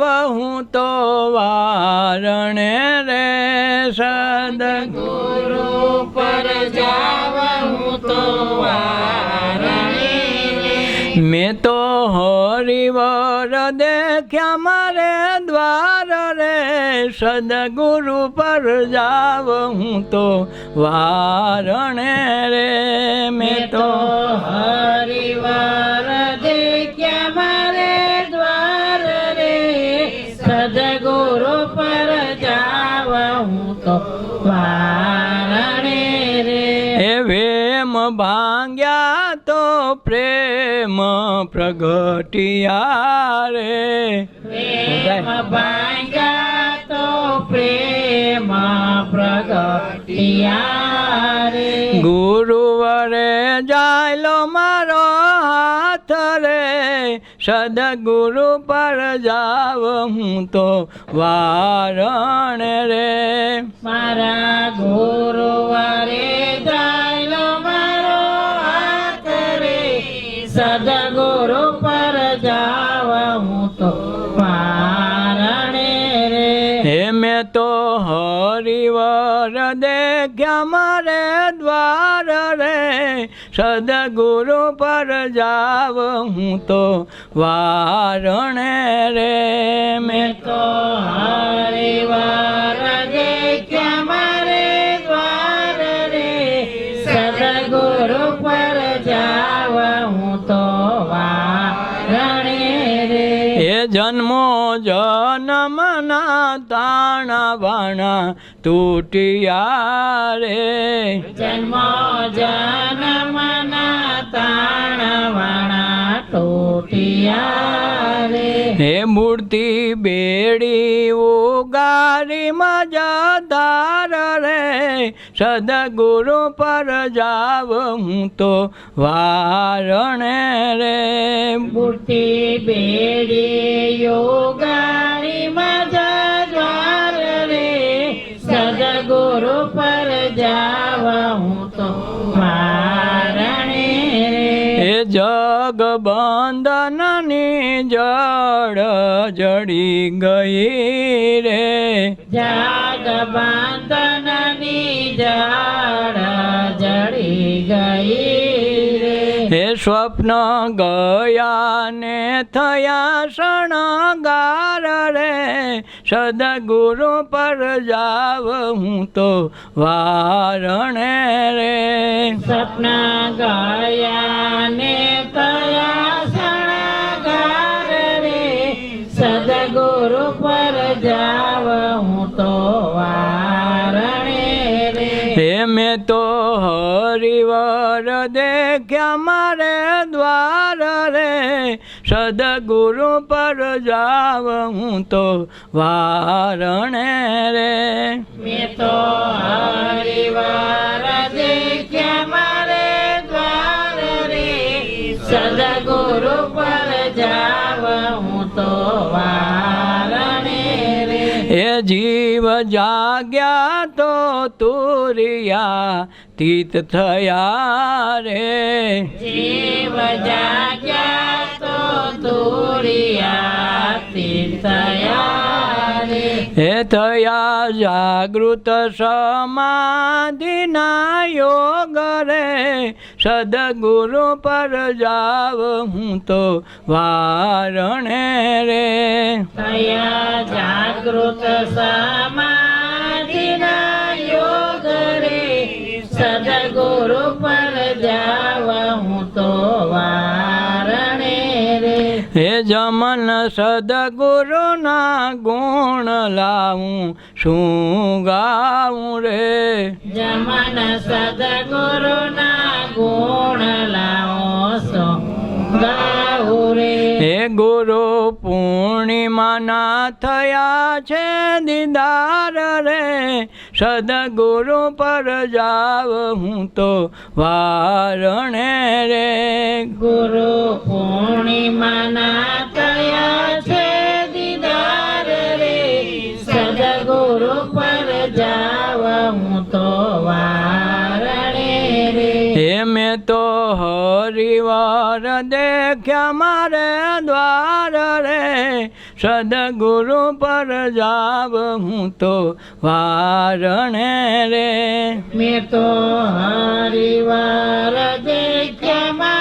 હું તો વારણે રે સદગુરુ પર હું તો મેં તો હરિવર દેખ્યા મારે દ્વાર રે સદગુરુ પર જાવ હું તો વારણે રે. મેં તો હરિવાર તો વારણે રે. એ વેમ ભાંગ્યા તો પ્રેમ પ્રગટિયા રે. પ્રેમ ભાંગ્યા તો પ્રેમ પ્રગટિયા રે. ગુરુવરે જાયલો મારો હાથ રે. સદગુરુ પર જાવ હું તો વારણ રે. મારા ગુરુવારે જાયલો મારો હાથ રે. સદગુરુ પર જાવ હું તો વારણ રે. હે મેં તો હરિવર દેખ્યા દ્વાર રે, સદગુરુ પર જાવ હું તો વારણ રે. મેં તો હરિવાર દેખ્યા મારે દ્વાર રે. સદગુરુ પર જાવ હું તો વારણે રે. એ જન્મો જન્મના તાણા બાણા તૂટિયા રે. જન્મ જન્મના તાણવાણા ટોટિયા રે. હે મૂર્તિ બેડી ઉગારી મજાદાર રે. સદગુરુ પર જાવ હું તો વારણે રે. મૂર્તિ બેડી યોગાની એ જગ બંધનની જડ જડી ગઈ રે. જાગ બાંધનની જાડ જડી ગઈ રે. હે સ્વપ્ન ગયા ને થયા શણગાર રે. સદગુરુ પર જાવ હું તો વારણે રે. સપના ગયા ને શણગાર રે? સદગુરુ પર જાવ હું તો વારણે રે. હે મેં તો હરિવર દેખ્યા મારે દ્વાર રે. સદગુરુ પર જાવ હું તો વારણે રે. મેં તો હરિવાર દેખ્યા મારે દ્વાર રે. સદગુરુ પર જાવ હું તો વારણે રે. એ જીવ જાગ્યા તો તુરિયા તીત થયા રે. જીવ જાગ્યા હે થયા જાગૃત સમાધિના યોગ રે સદગુરુ પર જાવ હું તો વારણે રે. થયા જાગૃત સમાધિના યોગ રે સદગુરુ પર જાવ હું તો રે હે જમન સદગુરુના ગુણ લાવું શું ગાવું રે? જમન સદગુરુના ગુણ લાવું સો ગાઉ રે. હે ગુરુ પૂર્ણિમાના થયા છે દીદાર રે સદગુરુ પર જાવ હું તો વારણે રે. ગુરુ હું તો વારણે રે. હે મેં તો પરિવાર દેખ્યા મારે દ્વાર રે. સદગુરુ પર જાવ હું તો વારણે રે. મેં તો હરિવાર દેખ્યા